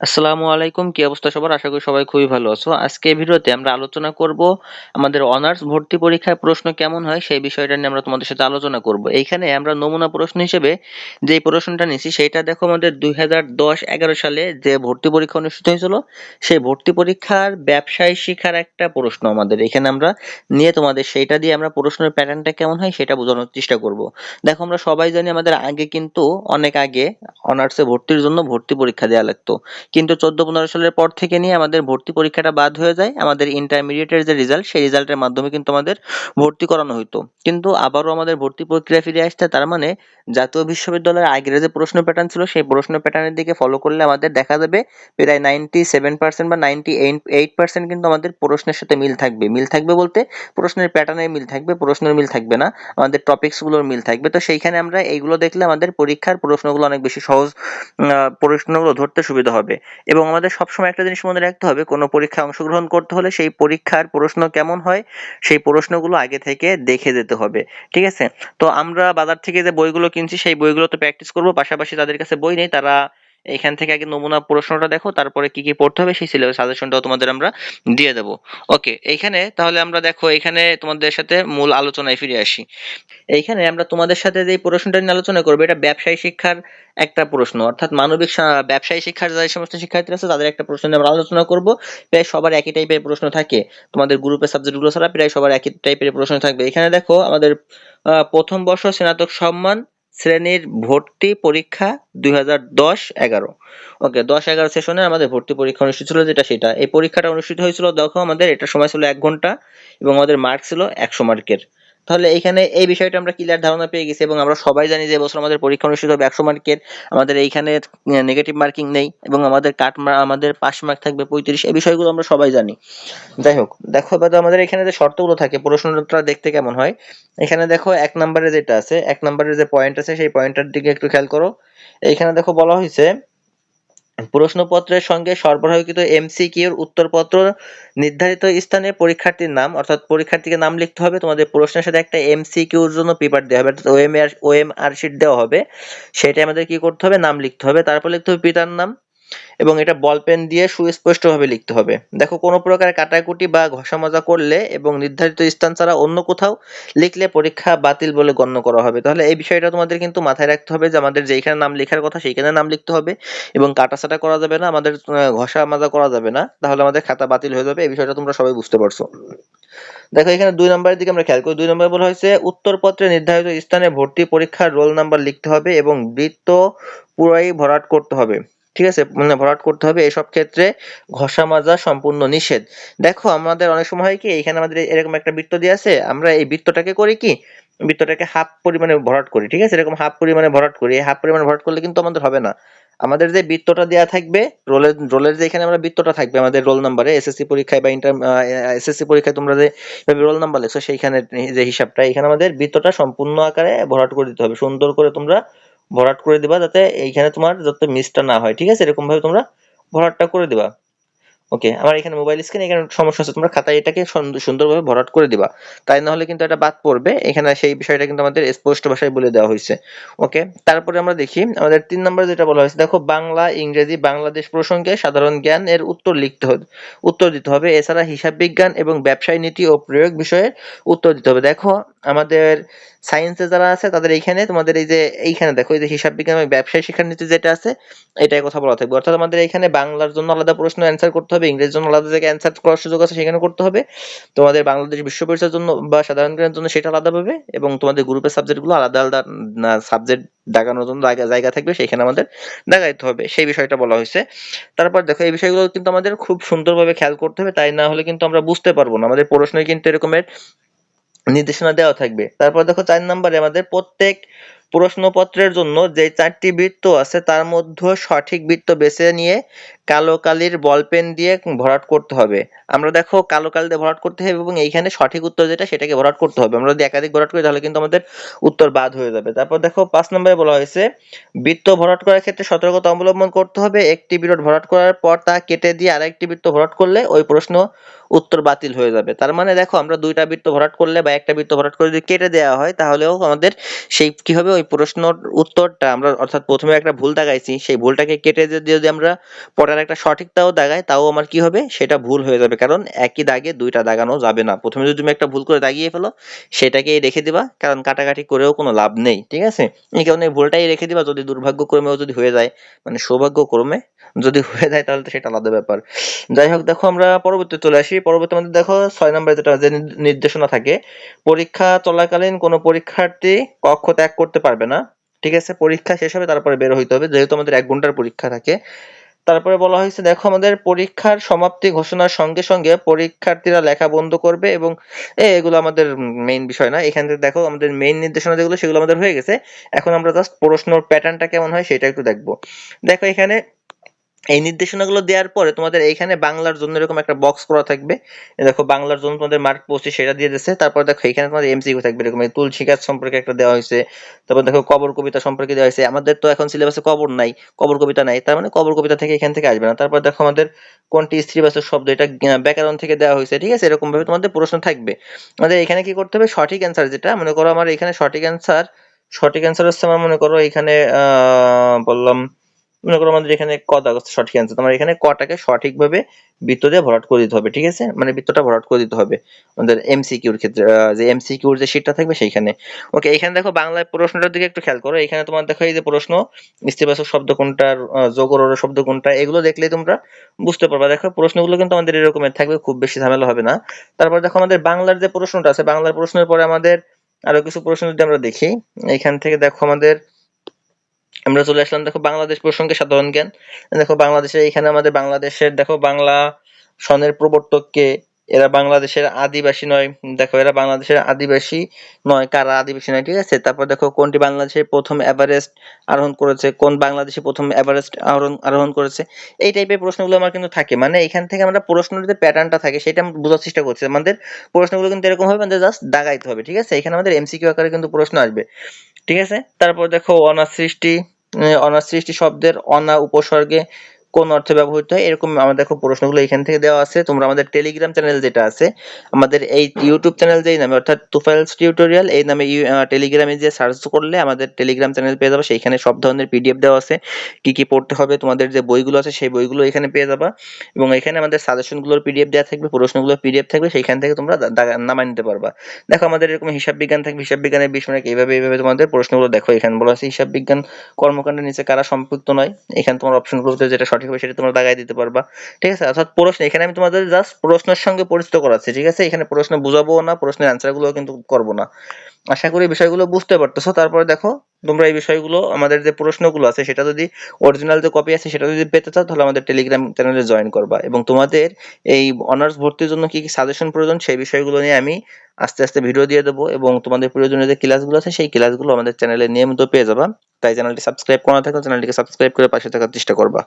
আসসালামু আলাইকুম, কি অবস্থা সবার? আশা করি সবাই খুবই ভালো আছো। আজকে ভিডিওতে আমরা আলোচনা করব আমাদের অনার্স ভর্তি পরীক্ষায় প্রশ্ন কেমন হয় সেই বিষয়টা নিয়ে আমরা তোমাদের সাথে আলোচনা করব। এইখানে আমরা নমুনা প্রশ্ন হিসেবে যে প্রশ্নটা নিয়েছি সেটা দেখো আমাদের দুই হাজার দশ এগারো সালে যে ভর্তি পরীক্ষা অনুষ্ঠিত হয়েছিল, সেই ভর্তি পরীক্ষার ব্যবসায় শিক্ষার একটা প্রশ্ন আমাদের এখানে আমরা নিয়ে তোমাদের সেইটা দিয়ে আমরা প্রশ্নের প্যাটার্নটা কেমন হয় সেটা বোঝানোর চেষ্টা করব। দেখো আমরা সবাই জানি আমাদের আগে কিন্তু অনেক আগে অনার্সে ভর্তির জন্য ভর্তি পরীক্ষা দেওয়া লাগতো। কিন্তু চোদ্দ পনেরো সালের পর থেকে নিয়ে আমাদের ভর্তি পরীক্ষাটা বাদ হয়ে যায়। আমাদের ইন্টারমিডিয়েটের যে রেজাল্ট সেই রেজাল্টের মাধ্যমে কিন্তু আমাদের ভর্তি করানো হতো কিন্তু আবারও আমাদের ভর্তি প্রক্রিয়া ফিরে আসতে তার মানে জাতীয় বিশ্ববিদ্যালয়ের আগের যে প্রশ্ন প্যাটার্ন ছিল, সেই প্রশ্ন প্যাটার্নের দিকে ফলো করলে আমাদের দেখা যাবে প্রায় নাইনটি সেভেন পার্সেন্ট বা নাইনটি এইট পার্সেন্ট কিন্তু আমাদের প্রশ্নের সাথে মিল থাকবে। মিল থাকবে বলতে প্রশ্নের প্যাটার্নের মিল থাকবে, প্রশ্নের মিল থাকবে না। আমাদের টপিকসগুলোর মিল থাকবে। তো সেইখানে আমরা এইগুলো দেখলে আমাদের পরীক্ষার প্রশ্নগুলো অনেক বেশি সহজ প্রশ্নগুলো ধরতে সুবিধা হবে। এবং আমাদের সবসময় একটা জিনিস মনে রাখতে হবে, কোনো পরীক্ষায় অংশগ্রহণ করতে হলে সেই পরীক্ষার প্রশ্ন কেমন হয়, সেই প্রশ্নগুলো আগে থেকে দেখে যেতে হবে, ঠিক আছে? তো আমরা বাজার থেকে যে বইগুলো কিনছি, সেই বইগুলো তো প্র্যাকটিস করব, পাশাপাশি তাদের কাছে বই নেই, তারা এখান থেকে আগে নমুনা প্রশ্নটা দেখো, তারপরে কি কি পড়তে হবে সেই সিলেবাস সাজেশনটাও তোমাদের আমরা দিয়ে দেবো। ওকে এইখানে তাহলে আমরা দেখো এখানে তোমাদের সাথে মূল আলোচনায় ফিরে আসি। এইখানে আমরা তোমাদের সাথে যে প্রশ্নটা নিয়ে আলোচনা করব, এটা ব্যবসায়ী শিক্ষার একটা প্রশ্ন। অর্থাৎ মানবিক ব্যবসায়ী শিক্ষার যে সমস্ত শিক্ষার্থী আছে, তাদের একটা প্রশ্ন আমরা আলোচনা করব। প্রায় সবার একই টাইপের প্রশ্ন থাকে। তোমাদের গ্রুপের সাবজেক্টগুলো ছাড়া প্রায় সবার একই টাইপের প্রশ্ন থাকবে। এখানে দেখো, আমাদের প্রথম বর্ষ স্নাতক সম্মান শ্রেণির ভর্তি পরীক্ষা দুই হাজার দশ এগারো। ওকে দশ এগারো সেশনে আমাদের ভর্তি পরীক্ষা অনুষ্ঠিত ছিল, যেটা সেটা। এই পরীক্ষাটা অনুষ্ঠিত হয়েছিল, দেখো আমাদের, এটা সময় ছিল এক ঘণ্টা এবং আমাদের মার্ক ছিল একশো মার্কের তাহলে এখানে এই বিষয়টা আমরা ক্লিয়ার ধারণা পেয়ে গেছি এবং আমরা সবাই জানি যে এবছর আমাদের পরীক্ষা অনুষ্ঠিত হবে একশো মার্কের আমাদের এইখানে নেগেটিভ মার্কিং নেই এবং আমাদের কাট আমাদের পাস মার্ক থাকবে পঁয়ত্রিশ। এই বিষয়গুলো আমরা সবাই জানি। যাই হোক, দেখো এবার আমাদের এখানে যে শর্তগুলো থাকে, প্রশ্নটা দেখতে কেমন হয়? এখানে দেখো এক নম্বরে যেটা আছে, এক নম্বরের যে পয়েন্ট আছে, সেই পয়েন্টটার দিকে একটু খেয়াল করো। এইখানে দেখো বলা হয়েছে প্রশ্নপত্রের সঙ্গে সরবরাহকৃত এমসিকিউর উত্তরপত্র নির্ধারিত স্থানে পরীক্ষার্থীর নাম, অর্থাৎ পরীক্ষার্থীকে নাম লিখতে হবে, তোমাদের প্রশ্নের সাথে একটা এমসিকিউর জন্য পেপার দেওয়া হবে, অর্থাৎ ওএমআর ওএমআর শিট দেওয়া হবে। সেটা আমাদের কি করতে হবে? নাম লিখতে হবে। তারপর লিখতে হবে পিতার নাম। এবং এটা বল পেন দিয়ে সুস্পষ্টভাবে লিখতে হবে। দেখো, কোনো প্রকার কাটাকুটি বা ঘষা মাজা করলে এবং নির্ধারিত স্থান ছাড়া অন্য কোথাও লিখলে পরীক্ষা বাতিল বলে গণ্য করা হবে। তাহলে এই বিষয়টা তোমাদের কিন্তু মাথায় রাখতে হবে যে আমাদের যেখানে নাম লেখার কথা সেইখানে নাম লিখতে হবে এবং কাটাছাটা করা যাবে না, আমাদের ঘষা মাজা করা যাবে না, তাহলে আমাদের খাতা বাতিল হয়ে যাবে। এই বিষয়টা তোমরা সবাই বুঝতে পারছ। দেখো, এখানে দুই নম্বরের দিকে আমরা খেয়াল করি। দুই নম্বরে বলা হয়েছে, উত্তরপত্রে নির্ধারিত স্থানে ভর্তি পরীক্ষার রোল নাম্বার লিখতে হবে এবং বৃত্ত পুরাই ভরাট করতে হবে। ঠিক আছে? মানে ভরাট করতে হবে এসব ক্ষেত্রে ঘষা মাজা সম্পূর্ণ নিষেধ। দেখো, আমাদের অনেক সময় হয় কি, এখানে আমাদের এরকম একটা বৃত্ত দিয়ে আছে, আমরা এই বৃত্তটাকে করি কি, বৃত্তটাকে হাফ পরিমাণে ভরাট করি, ঠিক আছে? এরকম হাফ পরিমাণে ভরাট করি, এই হাফ পরিমাণে ভরাট করলে কিন্তু আমাদের হবে না। আমাদের যে বৃত্তটা দেওয়া থাকবে রোলের রোলের যে এখানে আমরা বৃত্তটা থাকবে, আমাদের রোল নাম্বারে এসএসসি পরীক্ষায় বা ইন্টার এসএসসি পরীক্ষায় তোমরা যে রোল নাম্বার লেখছো, সেইখানে যে হিসাবটা, এখানে আমাদের বৃত্তটা সম্পূর্ণ আকারে ভরাট করে দিতে হবে। সুন্দর করে তোমরা ভরাট করে দিবা যাতে এইখানে তোমার যাতে মিসটা না হয়, ঠিক আছে? এরকম ভাবে তোমরা ভরাটটা করে দিবা। ওকে, আমার এখানে মোবাইল স্ক্রিন এখানে সমস্যা আছে তোমরা খাতায় এটাকে সুন্দরভাবে ভরাট করে দিবা। তাই না হলে কিন্তু এটা বাদ পড়বে। এখানে সেই বিষয়টা কিন্তু আমাদের স্পষ্ট ভাষায় বলে দেওয়া হয়েছে। ওকে, তারপরে আমরা দেখি, আমাদের তিন নম্বর যেটা বলা হয়েছে, দেখো বাংলা, ইংরেজি, বাংলাদেশ প্রসঙ্গে সাধারণ জ্ঞান এর উত্তর লিখতে হবে উত্তর দিতে হবে। এছাড়া হিসাব বিজ্ঞান এবং ব্যবসায় নীতি ও প্রয়োগ বিষয়ে উত্তর দিতে হবে। দেখো, আমাদের সায়েন্সে যারা আছে, তাদের এইখানে, তোমাদের এই যে এইখানে দেখো, এই যে হিসাব বিজ্ঞান এবং ব্যবসায় শিক্ষার নীতি যেটা আছে, এটাই কথা বলা থাকবে। অর্থাৎ আমাদের এখানে বাংলার জন্য আলাদা প্রশ্ন অ্যান্সার করতে হবে। ইংরেজির জন্য আলাদা জায়গায় অ্যান্সার করার সুযোগ আছে, সেখানে করতে হবে। তোমাদের বাংলাদেশ বিশ্ব পরিচয়ের জন্য বা সাধারণ জ্ঞানের জন্য সেটা আলাদা পাবে এবং তোমাদের গ্রুপের সাবজেক্টগুলো আলাদা আলাদা সাবজেক্ট দাগানোর জন্য জায়গা থাকবে, সেখানে আমাদের দাগাইতে হবে। সেই বিষয়টা বলা হয়েছে। তারপর দেখো, এই বিষয়গুলো কিন্তু আমাদের খুব সুন্দরভাবে খেয়াল করতে হবে, তাই না হলে কিন্তু আমরা বুঝতে পারব না। আমাদের প্রশ্নই কিন্তু এরকমের নির্দেশনা দেওয়া থাকবে। তারপর দেখো, চার নম্বরে আমাদের প্রত্যেক প্রশ্নপত্রের জন্য যে চারটি বৃত্ত আছে, তার মধ্যে সঠিক বৃত্ত বেছে নিয়ে কালো কালির বল পেন দিয়ে ভরাট করতে হবে। আমরা দেখো কালো কালি দিয়ে ভরাট করতে হবে এবং এইখানে সঠিক উত্তর যেটা, সেটাকে ভরাট করতে হবে। আমরা যদি একাধিক ভরাট করি, তাহলে কিন্তু আমাদের উত্তর বাদ হয়ে যাবে। তারপর দেখো পাঁচ নম্বরে বলা হয়েছে, বৃত্ত ভরাট করার ক্ষেত্রে সতর্কতা অবলম্বন করতে হবে। একটি বৃত্ত ভরাট করার পর তা কেটে দিয়ে আরেকটি বৃত্ত ভরাট করলে ওই প্রশ্ন উত্তর বাতিল হয়ে যাবে। তার মানে দেখো আমরা দুইটা বৃত্ত ভরাট করলে বা একটা বৃত্ত ভরাট করে যদি কেটে দেওয়া হয়, তাহলেও আমাদের সেই কি হবে? ওই প্রশ্নর উত্তরটা আমরা অর্থাৎ প্রথমে একটা ভুল দাগাইছি, সেই ভুলটাকে কেটে যদি আমরা পরের একটা সঠিকটাও দাগাই, তাও আমার কি হবে? সেটা ভুল হয়ে যাবে। কারণ একই দাগে দুইটা দাগানো যাবে না। প্রথমে যদি তুমি একটা ভুল করে দাগিয়ে ফেলো, সেটাকেই রেখে দিবা। কারণ কাটাকাটি করেও কোনো লাভ নেই, ঠিক আছে? এই কারণে ভুলটাই রেখে দিবা। যদি দুর্ভাগ্যক্রমেও যদি হয়ে যায় মানে সৌভাগ্যক্রমে যদি হয়ে যায় তাহলে তো সেটা আলাদা ব্যাপার। যাই হোক, দেখো আমরা পরবর্তী চলে আসি। পরবর্তী আমাদের দেখো ছয় নম্বরে যেটা যে নির্দেশনা থাকে, পরীক্ষা চলাকালীন কোনো পরীক্ষার্থী কক্ষ ত্যাগ করতে পারবে না। ঠিক আছে, পরীক্ষা শেষ হবে, তারপরে বের হইতে হবে। যেহেতু আমাদের এক ঘণ্টার পরীক্ষা থাকে। তারপরে বলা হয়েছে, দেখো আমাদের পরীক্ষার সমাপ্তি ঘোষণার সঙ্গে সঙ্গে পরীক্ষার্থীরা লেখা বন্ধ করবে এবং এগুলো আমাদের মেইন বিষয় না। এখান থেকে দেখো আমাদের মেইন নির্দেশনা যেগুলো, সেগুলো আমাদের হয়ে গেছে। এখন আমরা জাস্ট প্রশ্নর প্যাটার্নটা কেমন হয় সেটা একটু দেখব। দেখো এখানে এই নির্দেশনাগুলো দেওয়ার পরে তোমাদের এইখানে বাংলার জন্য এরকম একটা বক্স করা থাকবে। দেখো, বাংলার জন্য তোমাদের মার্ক পোস্টে সেটা দিয়ে দিচ্ছে তারপর দেখো এখানে তোমাদের এমসিকিউ থাকবে এরকম। তুলসী গাছ সম্পর্কে একটা দেওয়া হয়েছে। তারপর দেখো, কবর কবিতা সম্পর্কে দেওয়া হয়েছে। আমাদের তো এখন সিলেবাসে কবর নাই, কবর কবিতা নাই। তার মানে কবর কবিতা থেকে এখান থেকে আসবে না। তারপর দেখো, আমাদের কোনটি স্ত্রীবাচক শব্দ? এটা ব্যাকরণ থেকে দেওয়া হয়েছে, ঠিক আছে? এরকম ভাবে তোমাদের প্রশ্ন থাকবে। আমাদের এখানে কি করতে হবে? সঠিক অ্যান্সার যেটা, মনে করো আমার এখানে সঠিক অ্যান্সার সঠিক অ্যান্সার হচ্ছে আমার মনে করো এখানে বললাম মনে করো আমাদের এখানে ক সঠিক অ্যান্সার তোমার এখানে কটাকে সঠিকভাবে বৃত্ত দিয়ে ভরাট করে দিতে হবে, ঠিক আছে? মানে বৃত্তটা ভরাট করে দিতে হবে আমাদের এমসিকিউর ক্ষেত্রে যে এমসিকিউর যে শীটটা থাকবে সেইখানে। ওকে এখানে দেখো বাংলায় প্রশ্নটার দিকে একটু খেয়াল করো। এখানে তোমার দেখো এই যে প্রশ্ন ইস্তিবাচক শব্দ কোনটার যোগর শব্দ কোনটা, এগুলো দেখলেই তোমরা বুঝতে পারবা। দেখো, প্রশ্নগুলো কিন্তু আমাদের এরকমের থাকবে, খুব বেশি ঝামেলা হবে না। তারপর দেখো আমাদের বাংলার যে প্রশ্নটা আছে, বাংলার প্রশ্নের পরে আমাদের আরও কিছু প্রশ্ন যদি আমরা দেখি, এখান থেকে দেখো আমাদের আমরা চলে আসলাম, দেখো বাংলাদেশ প্রসঙ্গে সাধারণ জ্ঞান। দেখো বাংলাদেশে, এখানে আমাদের বাংলাদেশের, দেখো বাংলা সনের প্রবর্তককে, এরা বাংলাদেশের আদিবাসী নয়, দেখো এরা বাংলাদেশের আদিবাসী নয়, কারা আদিবাসী নয়, ঠিক আছে? তারপর দেখো কোনটি বাংলাদেশের প্রথম এভারেস্ট আরোহণ করেছে, কোন বাংলাদেশে প্রথম এভারেস্ট আরোহণ আরোহণ করেছে? এই টাইপের প্রশ্নগুলো আমার কিন্তু থাকে। মানে এখান থেকে আমরা প্রশ্নের যে প্যাটার্নটা থাকে, সেটা আমরা বোঝার চেষ্টা করছি। আমাদের প্রশ্নগুলো কিন্তু এরকম হবে, আমাদের জাস্ট দাগাইতে হবে, ঠিক আছে? এখানে আমাদের এমসিকিউ আকারে কিন্তু প্রশ্ন আসবে। ঠিক আছে? তারপর দেখো অনাসৃষ্টি সৃষ্টি আহ, অনার সৃষ্টি শব্দের অনা উপসর্গে কোন অর্থে ব্যবহৃত হয়, এরকম আমাদের দেখো প্রশ্নগুলো এখান থেকে দেওয়া আছে। তোমরা আমাদের টেলিগ্রাম চ্যানেল যেটা আছে, আমাদের এই ইউটিউব চ্যানেল যেই নামে, অর্থাৎ তুফাইলস টিউটোরিয়াল এই নামে টেলিগ্রামে যে সার্চ করলে আমাদের টেলিগ্রাম চ্যানেল পেয়ে যাবে। সেইখানে সব ধরনের পিডিএফ দেওয়া আছে। কি কি পড়তে হবে, তোমাদের যে বইগুলো আছে, সেই বইগুলো এখানে পেয়ে যাবা। এবং এখানে আমাদের সাজেশনগুলোর পিডিএফ দেওয়া থাকবে, প্রশ্নগুলোর পিডিএফ থাকবে, সেইখান থেকে তোমরা নামায় নিতে পারবা। দেখো, আমাদের এরকম হিসাব বিজ্ঞান থাকবে, হিসাব বিজ্ঞানের বিশ মিনিট এইভাবে এইভাবে তোমাদের প্রশ্নগুলো দেখো। এখানে বলা আছে হিসাব বিজ্ঞান কর্মকাণ্ডের নিচে কারা সম্পৃক্ত নয়। এখানে তোমার অপশনগুলোতে যেটা সঠিক হবে সেটা তোমরা দাগাই দিতে পারবা। ঠিক আছে? অর্থাৎ প্রশ্ন, এখানে আমি তোমাদের জাস্ট প্রশ্নের সঙ্গে পরিচিত করাচ্ছি, ঠিক আছে? এখানে প্রশ্ন বুঝাবো না, প্রশ্নের অ্যান্সারগুলো কিন্তু করব না। আশা করি বিষয়গুলো বুঝতে পারতেছো। তারপরে দেখো, তোমরা এই বিষয়গুলো, আমাদের যে প্রশ্নগুলো আছে, সেটা যদি অরিজিনাল যে কপি আছে, সেটা যদি পেতে চাও, তাহলে আমাদের টেলিগ্রাম চ্যানেলে জয়েন করবা। এবং তোমাদের এই অনার্স ভর্তির জন্য কি কি সাজেশন প্রয়োজন, সেই বিষয়গুলো নিয়ে আমি আস্তে আস্তে ভিডিও দিয়ে দেবো। এবং তোমাদের প্রয়োজনীয় যে ক্লাসগুলো আছে, সেই ক্লাসগুলো আমাদের চ্যানেলে নিয়মিত পেয়ে যাবা। তাই চ্যানেলটি সাবস্ক্রাইব করা থাকলে চ্যানেলটিকে সাবস্ক্রাইব করে পাশে থাকার চেষ্টা করবা।